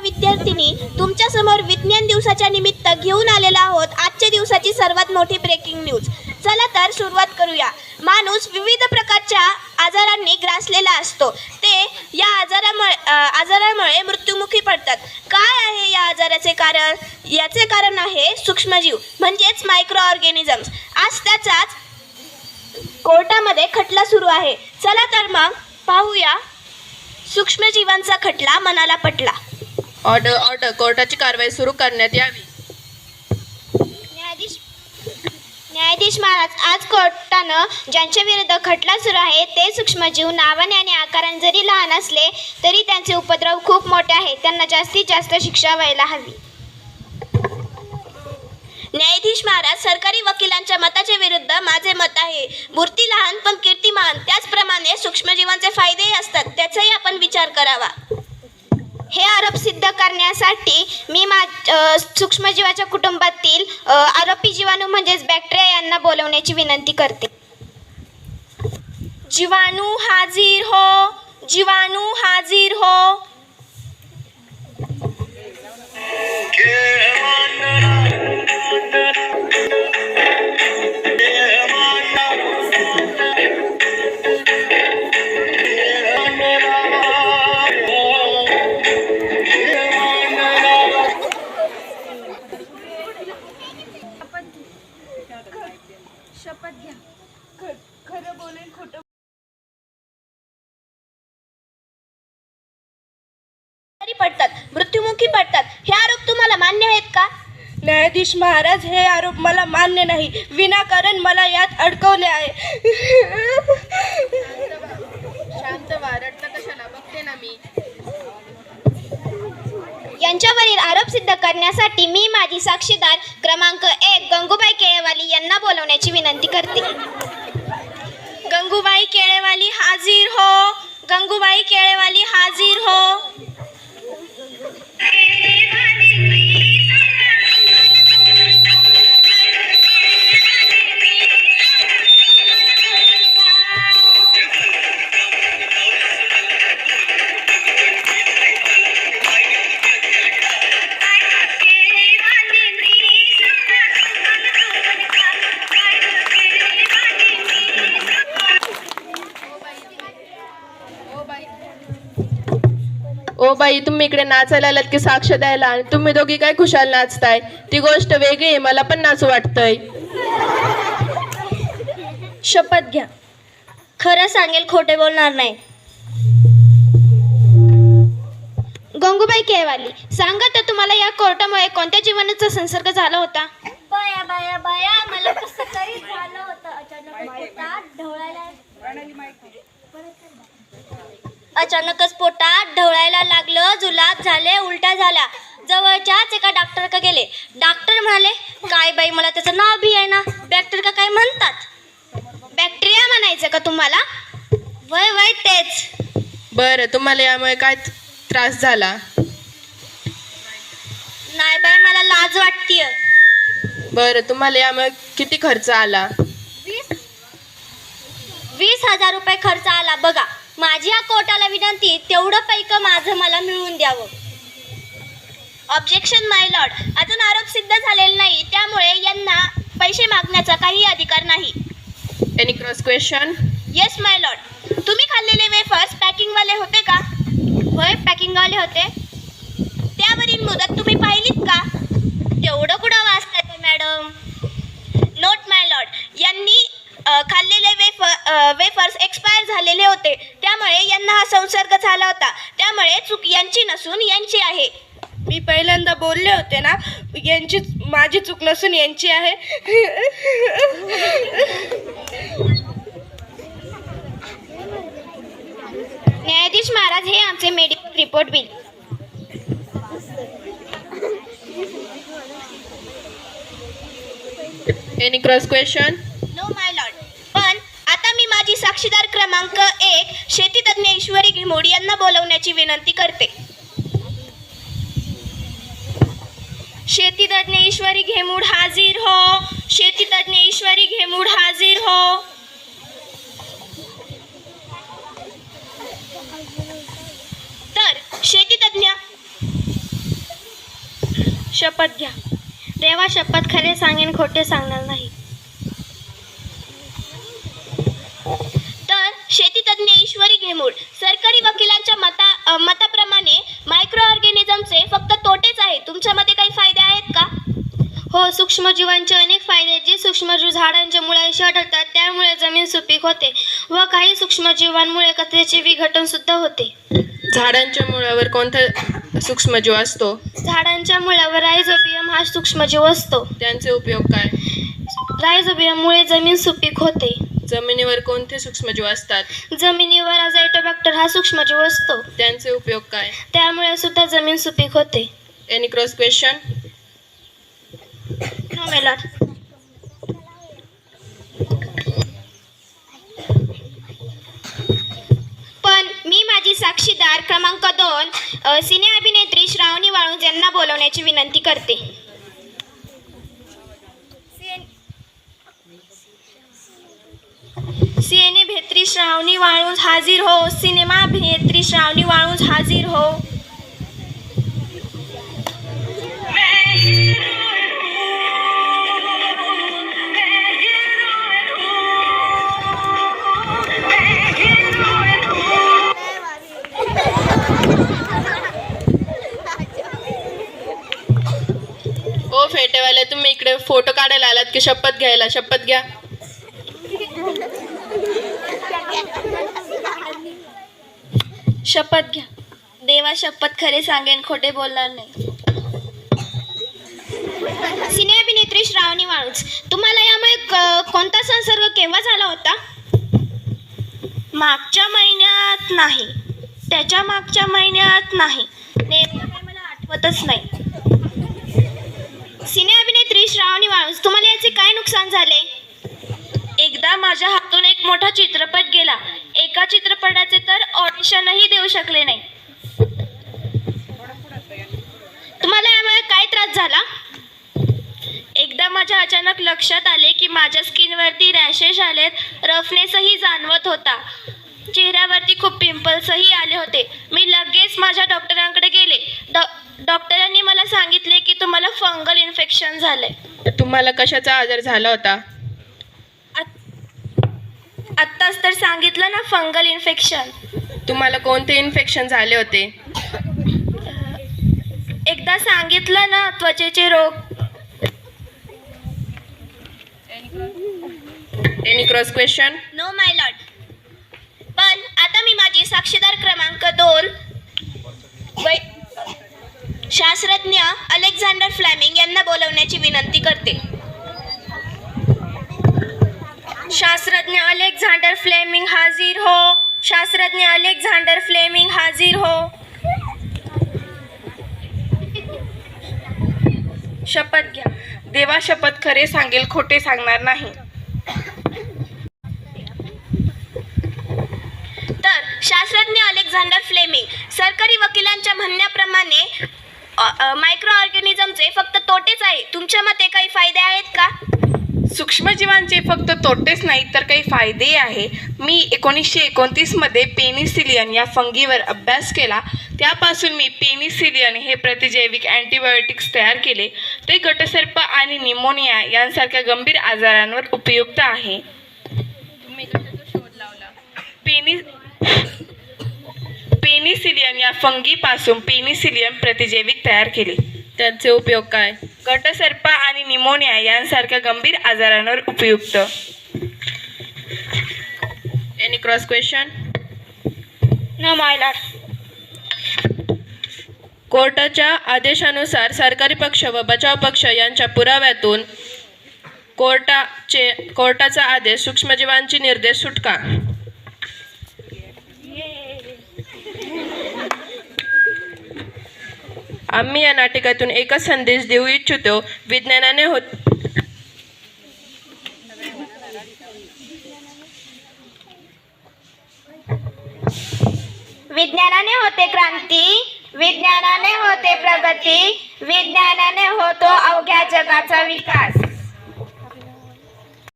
विद्यार्थिनी तुमच्यासमोर विज्ञान दिवसाच्या निमित्त घेऊन आलेला आहोत आजच्या दिवसाची सर्वात मोठी ब्रेकिंग न्यूज चला तर सुरुवात करूया. माणूस विविध प्रकारच्या आजारांनी ग्रासलेला असतो. ते या आजारामुळे आजारामुळे मृत्युमुखी पडतात. काय आहे या आजाराचे कारण? याचे कारण आहे सूक्ष्मजीव म्हणजेच मायक्रो ऑर्गॅनिझम्स आज त्याचाच कोर्टामध्ये खटला सुरू आहे. चला तर मग पाहूया सूक्ष्मजीवांचा खटला मनाला पटला. ऑर्डर ऑर्डर कोर्टाची कारवाई सुरू करण्यात यावी. न्यायाधीश न्यायाधीश महाराज आज कोर्टानं ज्यांच्या विरुद्ध खटला सुरू आहे ते सूक्ष्मजीव नावाने आणि आकाराने जरी लहान असले तरी त्यांचे उपद्रव खूप मोठे आहेत त्यांना जास्तीत जास्त शिक्षा व्हायला हवी. न्यायाधीश महाराज सरकारी वकिलांच्या मताच्या विरुद्ध माझे मत आहे. मूर्ती लहान पण कीर्तिमान त्याचप्रमाणे सूक्ष्मजीवांचे फायदेही असतात. त्याचाही आपण विचार करावा. हे आरोप सिद्ध करण्यासाठी मी मा सूक्ष्मजीवाच्या कुटुंबातील आरोपी जीवाणू म्हणजेच बॅक्टेरिया यांना बोलवण्याची विनंती करते. जीवाणू हाजीर हो जीवाणू हाजीर हो. न्यायाधीश महाराज हे आरोप मला मान्य नाही. विनाकारण मला यात अडकवले आहे. शांत व्हा रडता कशाला? बघते ना मी. यांच्यावरील आरोप सिद्ध करण्यासाठी मी माझी साक्षीदार क्रमांक एक गंगूबाई केळेवाली यांना बोलवण्याची विनंती करते. गंगूबाई केळेवाली हाजीर हो. गंगूबाई केळेवाली हाजीर हो. ओ बाई तुम्ही इकडे नाचायला आलात की साक्ष द्यायला? आणि तुम्ही दोघी काय खुशाल नाचताय? ती गोष्ट वेगळी आहे मला पण नाचू वाटतंय. शपथ घ्या. खरं सांगेल खोटे बोलणार नाही. गंगूबाई केळवाली सांगा तर तुम्हाला या कोर्टामुळे कोणत्या जीवनाचा संसर्ग झाला होता? बया बया बया मला कसं तरी झालं होतं. अचानक ढवळायला अचानकच पोटात ढवळायला लागलं जुलाब झाले उलट्या झाल्या. जवळच्याच एका डॉक्टरकडे गेले. डॉक्टर म्हणाले काय बाई मला त्याचं नाव बी आहे ना. बॅक्टेरिया काय म्हणतात? बॅक्टेरिया म्हणायचं का तुम्हाला? वय वय तेच. बरं तुम्हाला यामुळे काय त्रास झाला? नाही बाई मला लाज वाटतीय. बरं तुम्हाला यामुळे किती खर्च आला? वीस हजार रुपये खर्च आला बघा. माझी या कोर्टाला विनंती तेवढं पैक माझं मला मिळवून द्यावं. ऑब्जेक्शन माय लॉर्ड अजून आरोप सिद्ध झालेला नाही त्यामुळे यांना पैसे मागण्याचा काही अधिकार नाही. Any cross question yes my lord तुम्ही खाल्लेले वेफर्स पॅकिंगवाले होते का? होय पॅकिंगवाले होते त्यावरील मुदत तुम्ही पाहिलीत का तेवढं कुठं वाचताय मॅडम नोट माय लॉर्ड यांनी अ, खाल्लेले वेफर वेफर्स एक्सपायर झालेले होते त्यामुळे यांना हा संसर्ग झाला होता. त्यामुळे चूक यांची नसून यांची आहे. मी पहिल्यांदा बोलले होते ना यांची माझी चूक नसून यांची आहे. न्यायाधीश महाराज हे आमचे medical report bill any cross question no my lord पण आता मी माझी साक्षीदार क्रमांक एक शेतीतज्ञ ईश्वरी घिमोडी यांना बोलवण्याची विनंती करते. शेतीतज्ञ ईश्वरी घेमूड हाजीर हो. शेतीतज्ञ ईश्वरी घेमूड हाजीर हो. तर शेतीतज्ञ शपथ घ्या. देवा शपथ खरे सांगेन खोटे सांगणार नाही तर घेमूड सरकारी वकिलांच्या मता मताप्रमाणे मायक्रो ऑर्गॅनिझमचे फक्त तोटेच आहेत. तुमच्या मते काही फायदे आहेत का? हो सूक्ष्मजीवांचे अनेक फायदे जे सूक्ष्मजीव झाडांच्या मुळाशी आढळतात त्यामुळे जमीन सुपीक होते व काही सूक्ष्मजीवांमुळे कचऱ्याचे विघटन सुद्धा होते. झाडांच्या मुळावर कोणता सूक्ष्मजीव असतो? झाडांच्या मुळावर रायझोबियम हा सूक्ष्मजीव असतो. त्यांचे उपयोग काय? रायझोबियममुळे जमीन सुपीक होते. जमिनीवर कोणते सूक्ष्मजीव असतात? जमिनीवर अझायटोबॅक्टर हा सूक्ष्मजीव असतो. त्यांचे उपयोग काय? त्यामुळे सुद्धा जमीन सुपीक होते. एनी क्रॉस क्वेश्चन पण मी माझी साक्षीदार क्रमांक दोन अ, सिने अभिनेत्री श्रावणी वाळुंज यांना बोलवण्याची विनंती करते सिने भेत्री श्रावणी वाळूंज हाजीर हो सिनेमा अभिनेत्री श्रावणी वाळूंज हाजीर हो. ओ फेटेवाले तुम्ही इकडे फोटो काढायला आलात की शपथ घ्यायला? शपथ घ्या. शपथ घ्या. देवा शपथ खरे सांगेन खोटे बोलणार नाही. सिने अभिनेत्री श्रावणी वाळुंज तुम्हाला यामुळे क- कोणता संसर्ग केव्हा झाला होता? मागच्या महिन्यात नाही. त्याच्या मागच्या महिन्यात नाही. नेमकं काही मला आठवतच नाही. सिने अभिनेत्री श्रावणी वाळुंज तुम्हाला याचे काय नुकसान झाले? एकदा माझ्या हातून एक मोठा चित्रपट गेला. एका चित्रपटाचे तर ऑडिशनही देऊ शकले नाही. तुम्हाला यामुळे काय त्रास झाला? एकदा माझ्या अचानक लक्षात आले की माझ्या स्किनवरती रॅशेस आलेत रफनेसही जाणवत होता. चेहऱ्यावरती खूप पिंपल्सही आले होते. मी लगेच माझ्या डॉक्टरांकडे गेले. डॉक्टरांनी मला सांगितले की तुम्हाला फंगल इन्फेक्शन झालंय. तुम्हाला कशाचा आजार झाला होता? आत्ताच तर सांगितलं ना फंगल इन्फेक्शन. तुम्हाला कोणते इन्फेक्शन झाले होते? एकदा सांगितलं ना त्वचेचे रोग. Any cross question no my lord पण आता मी माझी साक्षीदार क्रमांक दोन वै शास्त्रज्ञ अलेक्झांडर फ्लॅमिंग यांना बोलवण्याची विनंती करते. शास्त्रज्ञ अलेक्झांडर फ्लेमिंग हाजीर हो. शास्त्रज्ञ अलेक्झांडर फ्लेमिंग हाजीर हो. शपथ घ्या. देवा शपथ खरे सांगेल खोटे सांगणार नाही. तर शास्त्रज्ञ अलेक्झांडर फ्लेमिंग सरकारी वकिलांच्या म्हणण्याप्रमाणे मायक्रो ऑर्गॅनिझमचे फक्त तोटेच आहे. तुमच्या मते काही फायदे आहेत का? सूक्ष्मजीवांचे फक्त तोटेच नाही तर काही फायदेही आहे. मी एकोणीसशे एकोणतीसमध्ये पेनिसिलियन या फंगीवर अभ्यास केला. त्यापासून मी पेनिसिलियन हे प्रतिजैविक अँटीबायोटिक्स तयार केले. ते गटसर्प आणि निमोनिया यांसारख्या गंभीर आजारांवर उपयुक्त आहे. पेनि पेनिसिलियन या फंगीपासून पेनिसिलियन प्रतिजैविक तयार केले. त्याचे उपयोग काय? गटसर्प आणि निमोनिया यांसारख्या गंभीर आजारांवर उपयुक्त. एनी क्रॉस क्वेश्चन न मायला कोर्टाच्या आदेशानुसार सरकारी पक्ष व बचाव पक्ष यांच्या पुराव्यातून कोर्टाचे कोर्टाचा आदेश सूक्ष्मजीवांची निर्देश सुटका. आम्ही या नाटकातून एकच संदेश देऊ इच्छितो विज्ञानाने होत विज्ञानाने होते क्रांती विज्ञानाने होते प्रगती विज्ञानाने होतो अवघ्या जगाचा विकास.